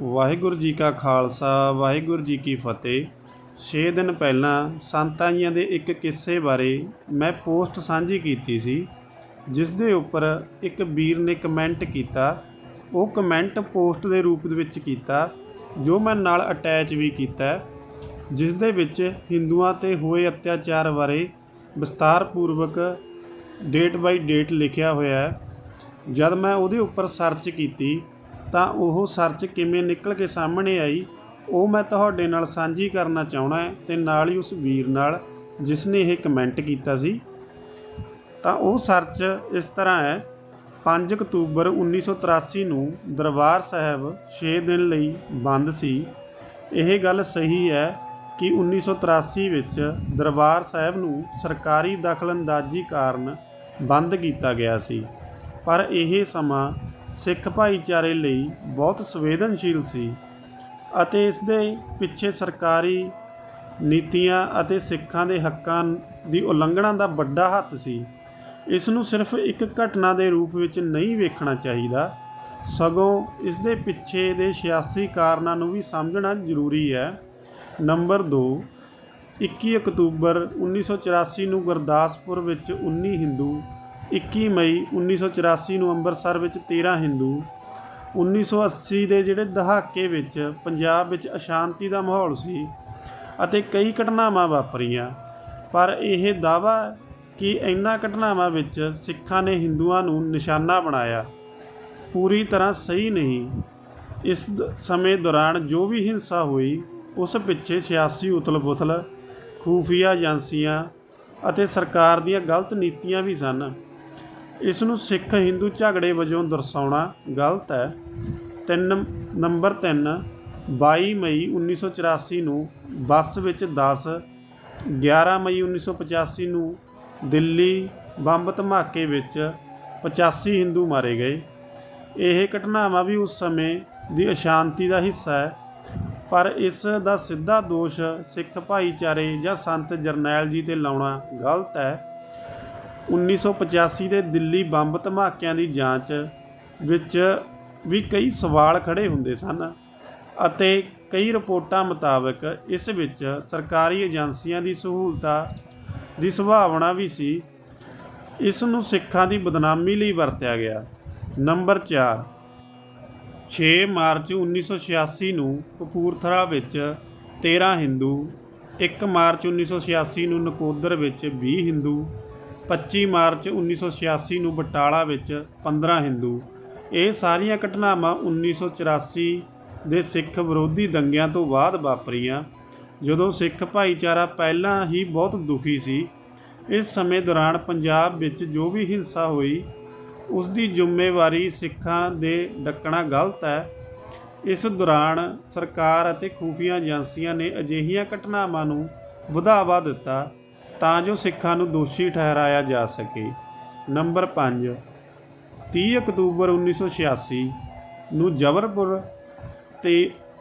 ਵਾਹਿਗੁਰੂ ਜੀ ਕਾ ਖਾਲਸਾ, ਵਾਹਿਗੁਰੂ ਜੀ ਕੀ ਫਤਿਹ। 6 ਦਿਨ ਪਹਿਲਾਂ ਸੰਤਾਂ ਜੀਆਂ ਦੇ ਇੱਕ ਕਿੱਸੇ ਬਾਰੇ ਮੈਂ ਪੋਸਟ ਸਾਂਝੀ ਕੀਤੀ ਸੀ, ਜਿਸ ਦੇ ਉੱਪਰ ਇੱਕ ਵੀਰ ਨੇ ਕਮੈਂਟ ਕੀਤਾ। ਉਹ ਕਮੈਂਟ ਪੋਸਟ ਦੇ ਰੂਪ ਦੇ ਵਿੱਚ ਕੀਤਾ, ਜੋ ਮੈਂ ਨਾਲ ਅਟੈਚ ਵੀ ਕੀਤਾ, ਜਿਸ ਦੇ ਵਿੱਚ ਹਿੰਦੂਆਂ ਤੇ ਹੋਏ ਅਤਿਆਚਾਰ ਬਾਰੇ ਵਿਸਤਾਰਪੂਰਵਕ ਡੇਟ ਬਾਈ ਡੇਟ ਲਿਖਿਆ ਹੋਇਆ ਹੈ। ਜਦ ਮੈਂ ਉਹਦੇ ਉੱਪਰ ਸਰਚ ਕੀਤੀ ਤਾਂ ਉਹ ਸਰਚ ਕਿਵੇਂ ਨਿਕਲ ਕੇ ਸਾਹਮਣੇ ਆਈ, ਉਹ ਮੈਂ ਤੁਹਾਡੇ ਨਾਲ ਸਾਂਝੀ ਕਰਨਾ ਚਾਹਣਾ ਹੈ ਤੇ ਨਾਲ ਹੀ ਉਸ ਵੀਰ ਨਾਲ ਜਿਸ ਨੇ ਇਹ ਕਮੈਂਟ ਕੀਤਾ ਸੀ। ਤਾਂ ਉਹ ਸਰਚ ਇਸ ਤਰ੍ਹਾਂ ਹੈ 5 ਅਕਤੂਬਰ 1983 ਨੂੰ ਦਰਬਾਰ ਸਾਹਿਬ 6 ਦਿਨ ਲਈ ਬੰਦ ਸੀ। ਇਹ ਗੱਲ ਸਹੀ ਹੈ ਕਿ 1983 ਵਿੱਚ ਦਰਬਾਰ ਸਾਹਿਬ ਨੂੰ ਸਰਕਾਰੀ ਦਖਲਅੰਦਾਜ਼ੀ ਕਾਰਨ ਬੰਦ ਕੀਤਾ ਗਿਆ ਸੀ। ਪਰ ਇਹ ਸਮਾਂ ਸਿੱਖ ਭਾਈਚਾਰੇ ਲਈ ਬਹੁਤ ਸੰਵੇਦਨਸ਼ੀਲ ਸੀ ਅਤੇ ਇਸ ਦੇ ਪਿੱਛੇ ਸਰਕਾਰੀ ਨੀਤੀਆਂ ਅਤੇ ਸਿੱਖਾਂ ਦੇ ਹੱਕਾਂ ਦੀ ਉਲੰਘਣਾ ਦਾ ਵੱਡਾ ਹੱਥ ਸੀ। ਇਸ ਨੂੰ ਸਿਰਫ ਇੱਕ ਘਟਨਾ ਦੇ ਰੂਪ ਵਿੱਚ ਨਹੀਂ ਵੇਖਣਾ ਚਾਹੀਦਾ। ਸਗੋਂ ਇਸ ਦੇ ਪਿੱਛੇ ਦੇ ਸਿਆਸੀ ਕਾਰਨਾਂ ਨੂੰ ਵੀ ਸਮਝਣਾ ਜ਼ਰੂਰੀ ਹੈ। ਨੰਬਰ 2 21 ਅਕਤੂਬਰ 1984 ਨੂੰ ਗੁਰਦਾਸਪੁਰ ਵਿੱਚ 19 ਹਿੰਦੂ 21 ਮਈ 1984 ਨੂੰ ਅੰਮ੍ਰਿਤਸਰ ਵਿੱਚ 13 ਹਿੰਦੂ 1980 ਦੇ ਜਿਹੜੇ ਦਹਾਕੇ ਵਿੱਚ ਪੰਜਾਬ ਵਿੱਚ ਅਸ਼ਾਂਤੀ ਦਾ ਮਾਹੌਲ ਸੀ ਅਤੇ ਕਈ ਘਟਨਾਵਾਂ ਵਾਪਰੀਆਂ, ਪਰ ਇਹ ਦਾਵਾ ਕਿ ਇਹਨਾਂ ਘਟਨਾਵਾਂ ਵਿੱਚ ਸਿੱਖਾਂ ਨੇ ਹਿੰਦੂਆਂ ਨੂੰ ਨਿਸ਼ਾਨਾ ਬਣਾਇਆ, ਪੂਰੀ ਤਰ੍ਹਾਂ ਸਹੀ ਨਹੀਂ। ਇਸ ਸਮੇਂ ਦੌਰਾਨ ਜੋ ਵੀ ਹਿੰਸਾ ਹੋਈ, ਉਸ ਪਿੱਛੇ ਸਿਆਸੀ ਉਥਲ-ਪੁਥਲ, ਖੂਫੀਆ ਏਜੰਸੀਆਂ ਅਤੇ ਸਰਕਾਰ ਦੀਆਂ ਗਲਤ ਨੀਤੀਆਂ ਵੀ ਸਨ। ਇਸ ਨੂੰ ਸਿੱਖ ਹਿੰਦੂ ਝਗੜੇ ਵਜੋਂ ਦਰਸਾਉਣਾ ਗਲਤ ਹੈ। ਤਿੰਨ ਨੰਬਰ 3 22 ਮਈ 1984 ਨੂੰ ਬੱਸ ਵਿੱਚ 10 11 ਮਈ 1985 ਨੂੰ ਦਿੱਲੀ ਬੰਬ ਧਮਾਕੇ ਵਿੱਚ 85 ਹਿੰਦੂ ਮਾਰੇ ਗਏ। ਇਹ ਘਟਨਾਵਾਂ ਵੀ ਉਸ ਸਮੇਂ ਦੀ ਅਸ਼ਾਂਤੀ ਦਾ ਹਿੱਸਾ ਹੈ। ਪਰ ਇਸ ਦਾ ਸਿੱਧਾ ਦੋਸ਼ ਸਿੱਖ ਭਾਈਚਾਰੇ ਜਾਂ ਸੰਤ ਜਰਨੈਲ ਜੀ ਤੇ ਲਾਉਣਾ ਗਲਤ ਹੈ। 1985 ਦੇ ਦਿੱਲੀ ਬੰਬ ਧਮਾਕਿਆਂ ਦੀ ਜਾਂਚ ਵਿੱਚ ਵੀ ਕਈ ਸਵਾਲ ਖੜੇ ਹੁੰਦੇ ਸਨ ਅਤੇ ਕਈ ਰਿਪੋਰਟਾਂ ਮੁਤਾਬਕ ਇਸ ਵਿੱਚ ਸਰਕਾਰੀ ਏਜੰਸੀਆਂ ਦੀ ਸਹੂਲਤਾਂ ਦੀ ਸੰਭਾਵਨਾ ਵੀ ਸੀ। ਇਸ ਨੂੰ ਸਿੱਖਾਂ ਦੀ ਬਦਨਾਮੀ ਲਈ ਵਰਤਿਆ ਗਿਆ। ਨੰਬਰ 4 6 ਮਾਰਚ 1986 ਨੂੰ ਕਪੂਰਥਲਾ ਵਿੱਚ 13 ਹਿੰਦੂ 1 ਮਾਰਚ 1986 ਨੂੰ ਨਕੋਦਰ ਵਿੱਚ 20 ਹਿੰਦੂ 25 ਮਾਰਚ 1986 ਨੂੰ ਬਟਾਲਾ ਵਿੱਚ 15 ਹਿੰਦੂ। ਇਹ ਸਾਰੀਆਂ ਘਟਨਾਵਾਂ 1984 ਦੇ ਸਿੱਖ ਵਿਰੋਧੀ ਦੰਗਿਆਂ ਤੋਂ ਬਾਅਦ ਵਾਪਰੀਆਂ, ਜਦੋਂ ਸਿੱਖ ਭਾਈਚਾਰਾ ਪਹਿਲਾਂ ਹੀ ਬਹੁਤ ਦੁਖੀ ਸੀ। ਇਸ ਸਮੇਂ ਦੌਰਾਨ ਪੰਜਾਬ ਵਿੱਚ ਜੋ ਵੀ ਹਿੰਸਾ ਹੋਈ ਉਸ ਦੀ ਜ਼ਿੰਮੇਵਾਰੀ ਸਿੱਖਾਂ ਦੇ ਡੱਕਣਾ ਗਲਤ ਹੈ। ਇਸ ਦੌਰਾਨ ਸਰਕਾਰ ਅਤੇ ਖੂਫੀਆ ਏਜੰਸੀਆਂ ਨੇ ਅਜਿਹੀਆਂ ਘਟਨਾਵਾਂ ਨੂੰ ਵਧਾਵਾ ਦਿੱਤਾ। ਤਾਂ ਜੋ ਸਿੱਖਾਂ ਨੂੰ ਦੋਸ਼ੀ ਠਹਿਰਾਇਆ ਜਾ ਸਕੇ। ਨੰਬਰ 5 30 ਅਕਤੂਬਰ 1986 ਨੂੰ ਜਬਰਪੁਰ ਤੇ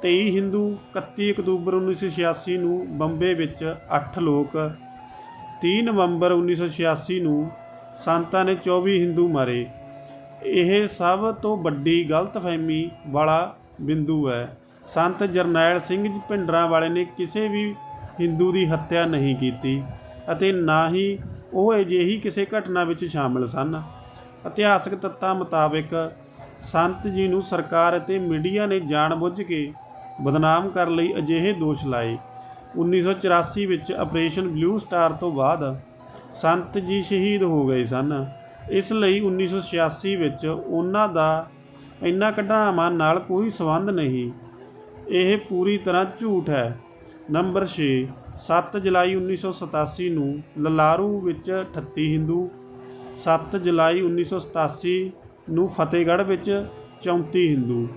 23 ਹਿੰਦੂ 31 ਅਕਤੂਬਰ 1986 ਨੂੰ ਬੰਬੇ ਵਿੱਚ 8 ਲੋਕ 30 ਨਵੰਬਰ 1986 ਨੂੰ ਸੰਤਾਂ ਨੇ 24 ਹਿੰਦੂ ਮਾਰੇ। ਇਹ ਸਭ ਤੋਂ ਵੱਡੀ ਗਲਤਫਹਿਮੀ ਵਾਲਾ ਬਿੰਦੂ ਹੈ। ਸੰਤ ਜਰਨੈਲ ਸਿੰਘ ਜੀ ਭਿੰਡਰਾਂ ਵਾਲੇ ਨੇ ਕਿਸੇ ਵੀ ਹਿੰਦੂ ਦੀ ਹੱਤਿਆ ਨਹੀਂ ਕੀਤੀ। ਅਤੇ ਨਾ ਹੀ ਉਹ ਅਜਿਹੀ ਕਿਸੇ ਘਟਨਾ ਵਿੱਚ ਸ਼ਾਮਲ ਸਨ। ਇਤਿਹਾਸਕ ਤੱਤਾਂ ਮੁਤਾਬਕ ਸੰਤ ਜੀ ਨੂੰ ਸਰਕਾਰ ਅਤੇ ਮੀਡੀਆ ਨੇ ਜਾਣਬੁੱਝ ਕੇ ਬਦਨਾਮ ਕਰਨ ਲਈ ਅਜਿਹੇ ਦੋਸ਼ ਲਾਏ। 1984 ਵਿੱਚ ਆਪਰੇਸ਼ਨ ਬਲੂ ਸਟਾਰ ਤੋਂ ਬਾਅਦ ਸੰਤ ਜੀ ਸ਼ਹੀਦ ਹੋ ਗਏ ਸਨ। ਇਸ ਲਈ 1986 ਵਿੱਚ ਉਹਨਾਂ ਦਾ ਇੰਨਾ ਘਟਨਾਵਾਂ ਨਾਲ ਕੋਈ ਸੰਬੰਧ ਨਹੀਂ। ਇਹ ਪੂਰੀ ਤਰ੍ਹਾਂ ਝੂਠ ਹੈ। ਨੰਬਰ 6 7 ਜੁਲਾਈ 1987 ਨੂੰ ਲਲਾਰੂ ਵਿੱਚ 38 ਹਿੰਦੂ 7 ਜੁਲਾਈ 1987 ਨੂੰ ਫਤਿਹਗੜ੍ਹ ਵਿੱਚ 34 ਹਿੰਦੂ।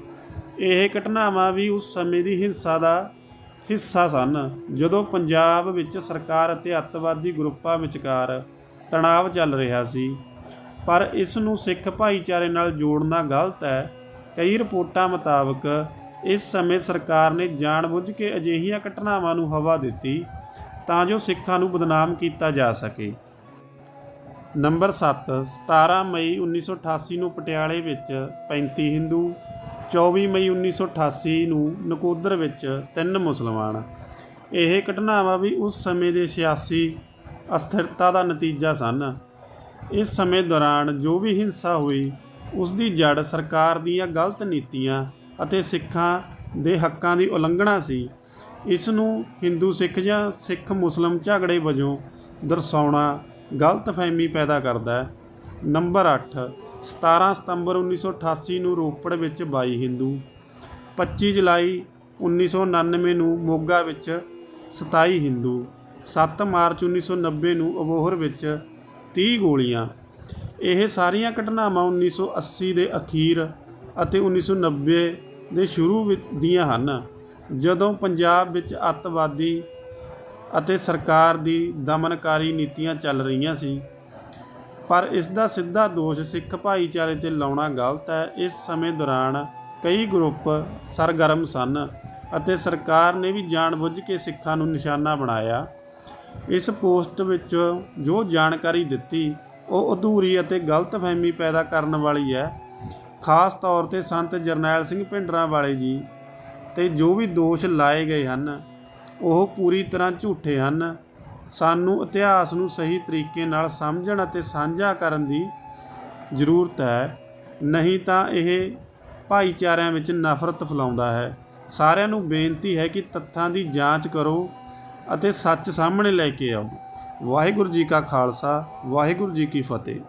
ਇਹ ਘਟਨਾਵਾਂ ਵੀ ਉਸ ਸਮੇਂ ਦੀ ਹਿੰਸਾ ਦਾ ਹਿੱਸਾ ਸਨ, ਜਦੋਂ ਪੰਜਾਬ ਵਿੱਚ ਸਰਕਾਰ ਅਤੇ ਅੱਤਵਾਦੀ ਗਰੁੱਪਾਂ ਵਿਚਕਾਰ ਤਣਾਅ ਚੱਲ ਰਿਹਾ ਸੀ। ਪਰ ਇਸ ਨੂੰ ਸਿੱਖ ਭਾਈਚਾਰੇ ਨਾਲ ਜੋੜਨਾ ਗਲਤ ਹੈ। ਕਈ ਰਿਪੋਰਟਾਂ ਮੁਤਾਬਕ ਇਸ ਸਮੇਂ ਸਰਕਾਰ ਨੇ ਜਾਣਬੁੱਝ ਕੇ ਅਜਿਹੀਆਂ ਘਟਨਾਵਾਂ ਨੂੰ ਹਵਾ ਦਿੱਤੀ ਤਾਂ ਜੋ ਸਿੱਖਾਂ ਨੂੰ ਬਦਨਾਮ ਕੀਤਾ ਜਾ ਸਕੇ। ਨੰਬਰ 7 17 ਮਈ 1988 ਨੂੰ ਪਟਿਆਲੇ ਵਿੱਚ 35 ਹਿੰਦੂ 24 ਮਈ 1988 ਨੂੰ ਨਕੋਦਰ ਵਿੱਚ ਤਿੰਨ ਮੁਸਲਮਾਨ। ਇਹ ਘਟਨਾਵਾਂ ਵੀ ਉਸ ਸਮੇਂ ਦੇ ਸਿਆਸੀ ਅਸਥਿਰਤਾ ਦਾ ਨਤੀਜਾ ਸਨ। ਇਸ ਸਮੇਂ ਦੌਰਾਨ ਜੋ ਵੀ ਹਿੰਸਾ ਹੋਈ, ਉਸ ਦੀ ਜੜ ਸਰਕਾਰ ਦੀਆਂ ਗਲਤ ਨੀਤੀਆਂ ਅਤੇ ਸਿੱਖਾਂ ਦੇ ਹੱਕਾਂ ਦੀ ਉਲੰਘਣਾ ਸੀ। ਇਸ ਨੂੰ ਹਿੰਦੂ ਸਿੱਖ ਜਾਂ ਸਿੱਖ ਮੁਸਲਮ ਝਗੜੇ ਵਜੋਂ ਦਰਸਾਉਣਾ ਗਲਤਫਹਿਮੀ ਪੈਦਾ ਕਰਦਾ ਹੈ। ਨੰਬਰ 8 17 ਸਤੰਬਰ 1988 ਨੂੰ ਰੋਪੜ ਵਿੱਚ 22 ਹਿੰਦੂ 25 ਜੁਲਾਈ 1999 ਨੂੰ ਮੋਗਾ ਵਿੱਚ 27 ਹਿੰਦੂ 7 ਮਾਰਚ 1990 ਨੂੰ ਅਬੋਹਰ ਵਿੱਚ 30 ਗੋਲੀਆਂ। ਇਹ ਸਾਰੀਆਂ ਘਟਨਾਵਾਂ 1980 ਦੇ ਅਖੀਰ ਅਤੇ 1990 ਦੇ ਸ਼ੁਰੂ ਵਿੱਚ ਦੀਆਂ ਹਨ, ਜਦੋਂ ਪੰਜਾਬ ਵਿੱਚ ਅੱਤਵਾਦੀ ਅਤੇ ਸਰਕਾਰ ਦੀ ਦਮਨਕਾਰੀ ਨੀਤੀਆਂ ਚੱਲ ਰਹੀਆਂ ਸੀ। ਪਰ ਇਸ ਦਾ ਸਿੱਧਾ ਦੋਸ਼ ਸਿੱਖ ਭਾਈਚਾਰੇ ਤੇ ਲਾਉਣਾ ਗਲਤ ਹੈ। ਇਸ ਸਮੇਂ ਦੌਰਾਨ ਕਈ ਗਰੁੱਪ ਸਰਗਰਮ ਸਨ ਅਤੇ ਸਰਕਾਰ ਨੇ ਵੀ ਜਾਣਬੁੱਝ ਕੇ ਸਿੱਖਾਂ ਨੂੰ ਨਿਸ਼ਾਨਾ ਬਣਾਇਆ। ਇਸ ਪੋਸਟ ਵਿੱਚ ਜੋ ਜਾਣਕਾਰੀ ਦਿੱਤੀ, ਉਹ ਅਧੂਰੀ ਅਤੇ ਗਲਤਫਹਿਮੀ ਪੈਦਾ ਕਰਨ ਵਾਲੀ ਹੈ। ਖਾਸ ਤੌਰ ਤੇ ਸੰਤ ਜਰਨੈਲ ਸਿੰਘ ਭਿੰਡਰਾਂ ਵਾਲੇ ਜੀ ਤੇ ਜੋ ਵੀ ਦੋਸ਼ ਲਾਏ ਗਏ ਹਨ, ਉਹ ਪੂਰੀ ਤਰ੍ਹਾਂ ਝੂਠੇ ਹਨ। ਸਾਨੂੰ ਇਤਿਹਾਸ ਨੂੰ ਸਹੀ ਤਰੀਕੇ ਨਾਲ ਸਮਝਣ ਅਤੇ ਸਾਂਝਾ ਕਰਨ ਦੀ ਜ਼ਰੂਰਤ ਹੈ। ਨਹੀਂ ਤਾਂ ਇਹ ਭਾਈਚਾਰਿਆਂ ਵਿੱਚ ਨਫ਼ਰਤ ਫੈਲਾਉਂਦਾ ਹੈ। ਸਾਰਿਆਂ ਨੂੰ ਬੇਨਤੀ ਹੈ ਕਿ ਤੱਥਾਂ ਦੀ ਜਾਂਚ ਕਰੋ ਅਤੇ ਸੱਚ ਸਾਹਮਣੇ ਲੈ ਕੇ ਆਓ। ਵਾਹਿਗੁਰੂ ਜੀ ਕਾ ਖਾਲਸਾ, ਵਾਹਿਗੁਰੂ ਜੀ ਕੀ ਫਤਿਹ।